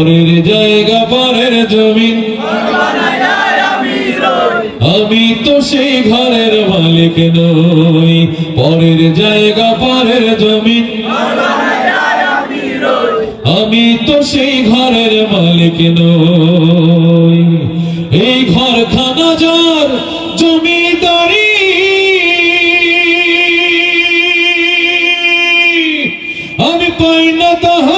পরের জায়গা পরের জমিন। আমি তো সেই ঘরের মালিক নই। পরের জায়গা পরের জমিন। আমি তো সেই ঘরের মালিক নই। এই ঘর খানা যার জমিদারি। আমি পাই না তাহার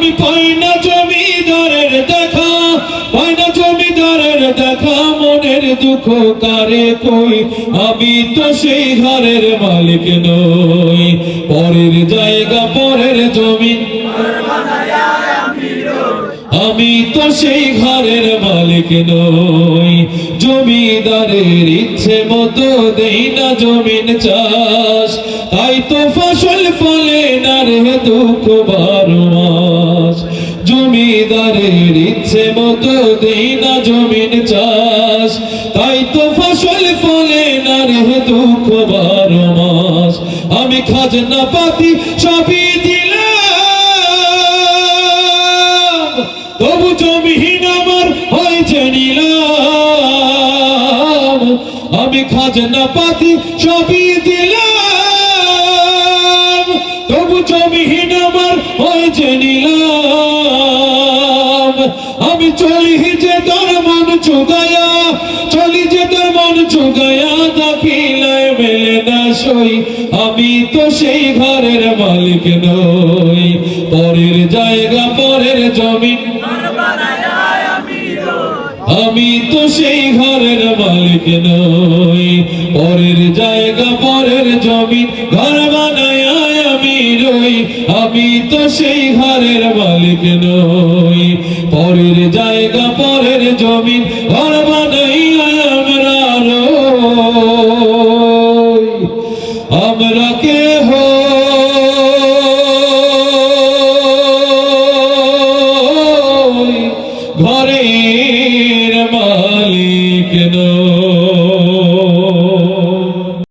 আমি পাই না জমিদারের দেখা, পাই না জমিদারের দেখা, মনের দুঃখ কারে কই? আমি তো সেই ঘরের মালিক নই, পরের জায়গা, পরের জমি। আমি তো সেই ঘরের মালিক নই, জমিদারের ইচ্ছে মতো দেই না জমিন চাষ। তাই তো ফসল ফলে না রে দুঃখ বারো জমিদারের ইচ্ছে মতো দেই না জমিন চাষ। তাই তো ফসল ফলে না রে দুঃখ বারো মাস। আমি খাজনা পাতি সবই আমার আমি জমিহীন আমার হয়েছে নিলাম। আমি চলি যে তোর মন চুগায়া, চলি যে তোর মন চুগায়া, দাখিলায় মেলে না সই। আমি তো সেই ঘরের মালিক নই। পরের জায়গা, পরের জমি। আমি তো সেই ঘরের মালিক নই। পরের জায়গা, পরের জমি। ঘর বানায় আমি রই। আমি তো সেই ঘরের মালিক নই। পরের জায়গা পরের জমিন ঘর আমরা আমরা কে ঘরের মালিক নই।